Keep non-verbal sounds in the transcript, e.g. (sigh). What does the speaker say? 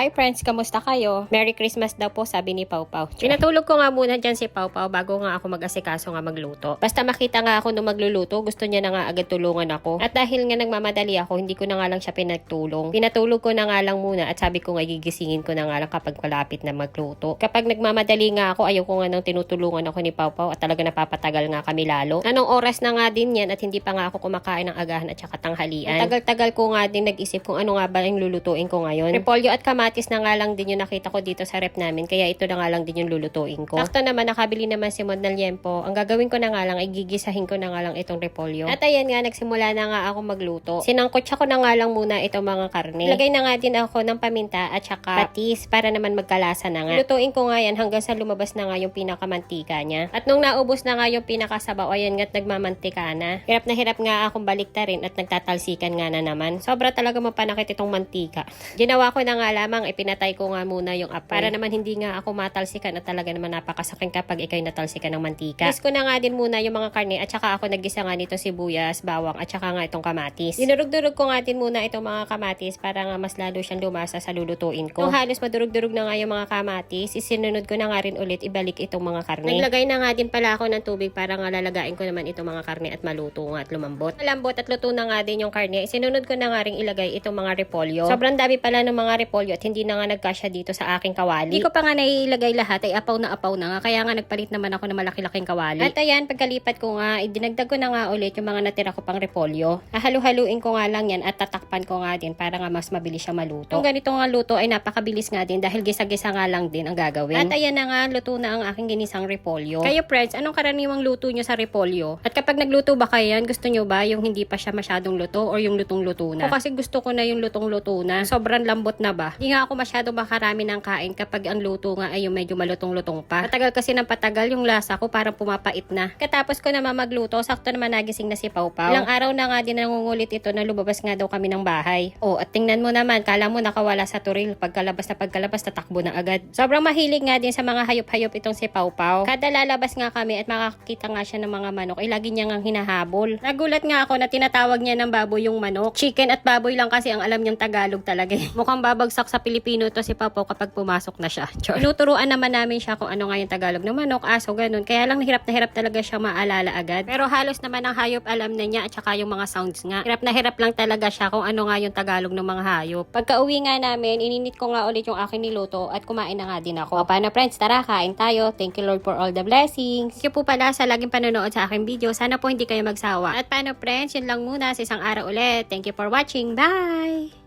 Hi friends, kamusta kayo? Merry Christmas daw po, sabi ni Pau Pau. Pinatulog ko nga muna dyan si Pau Pau bago nga ako mag-asikaso nga magluto. Basta makita nga ako nung magluluto, gusto niya na nga agad tulungan ako. At dahil nga nagmamadali ako, hindi ko na nga lang siya pinagtulong. Pinatulog ko na nga lang muna at sabi ko nga gigisingin ko na nga lang kapag malapit na magluto. Kapag nagmamadali nga ako, ayaw ko nga nang tinutulungan ako ni Pau Pau at talaga napapatagal nga kami lalo. Anong oras na nga din yan at hindi pa nga ako kumakain ng agahan at saka tanghalian. Ang Tagal-tagal ko nga din nag-isip kung ano nga ba yung lulutuin ko ngayon. Repolyo at kamatis na nga lang din yung nakita ko dito sa rep namin kaya ito na nga lang din yung lulutuin ko. Sakto naman nakabili naman si Mod liempo. Ang gagawin ko na nga lang ay gigisahin ko na nga lang itong repolyo. At ayan nga nagsimula na nga ako magluto. Sinangkotsa ko na nga lang muna itong mga karne. Lagay na nga din ako ng paminta at saka patis para naman magkalasa na nga. Lutuin ko nga yan hanggang sa lumabas na nga yung pinakamantika niya. At nung naubos na nga yung pinakasabaw, ayan nga't nagmamantika na. Hirap na hirap nga akong baliktarin at nagtatalsikan nga na naman. Sobra talaga mapanakit itong mantika. Ginawa ko na nga lamang, ipinatay ko nga muna yung apoy. Para naman hindi nga ako matalsikan at talaga naman napakasakin kapag ikay natalsikan ng mantika. Guys ko na nga din muna yung mga karne at saka ako naggisa nga nito sibuyas, bawang at saka nga itong kamatis. Dinurog-durog ko nga din muna itong mga kamatis para nga mas lalo siyang lumasa sa lulutuin ko. Nung halos madurog-durog na nga yung mga kamatis, isinunod ko na nga rin ulit ibalik itong mga karne. Naglagay na nga din pala ako ng tubig para nga lalagain ko naman itong mga karne at maluto nga at lumambot. Malambot at luto na nga din yung karne. Isinunod ko na nga rin ilagay itong mga repolyo. Sobrang dami pala ng mga repolyo at hindi na nga nagkasya dito sa aking kawali. Hindi ko pa nga naiilagay lahat ay apaw na apaw na nga kaya nga nagpalit naman ako ng malaki-laking kawali. At ayan, pagkalipat ko nga, idinagdag ko na nga ulit yung mga natira ko pang repolyo. Hahalu-haluin ko nga lang yan at tatakpan ko nga din para nga mas mabilis siya maluto. Kung ganito nga luto ay napakabilis nga din dahil gisa-gisa nga lang din ang gagawin. At ayan na nga, luto na ang aking ginisang repolyo. Kayo friends, anong karaniwang luto nyo sa repolyo? At kapag nagluto ba kayo yan, gusto nyo ba yung hindi pa siya masyadong luto or yung lutong-luto na? Ako kasi gusto ko na yung lutong-luto na. Sobrang lambot na ba? Hindi nga ako masyado makarami ng kain kapag ang luto nga ay yung medyo malutong-lutong pa. Patagal kasi ng patagal yung lasa ko parang pumapait na. Katapos ko naman magluto, sakto naman nagising na si Pau. Ilang araw na nga din nangungulit ito na lumabas nga daw kami ng bahay. Oh, at tingnan mo naman, kala mo nakawala sa turil. Pagkalabas na pagkalabas, tatakbo na agad. Sobrang mahilig nga din sa mga hayop-hayop itong si Pau. Kada lalabas nga kami at makakita nga siya ng mga manok, ay lagi niya nga hinahabol. Nagulat nga ako na tinatawag niya ng baboy yung manok. Chicken at baboy lang kasi ang alam niyang Tagalog talaga. eh. (laughs) Mukhang babagsak sa Pilipino to si Pau kapag pumasok na siya. Tinuturuan naman namin siya kung ano nga yung Tagalog ng manok, aso, ganun. Kaya lang hirap na hirap talaga siya maalala agad. Pero halos naman ang hayop alam na niya at saka yung mga sounds nga. Hirap na hirap lang talaga siya kung ano nga yung Tagalog ng mga hayop. Pagka uwi nga namin, ininit ko nga ulit yung aking niluto at kumain na nga din ako. Paano friends, tara kain tayo. Thank you Lord for all the blessings. Thank you po pala sa laging panonood sa aking video. Sana po hindi kayo magsawa. At paano friends, yun lang muna sa isang araw ulit. Thank you for watching. Bye!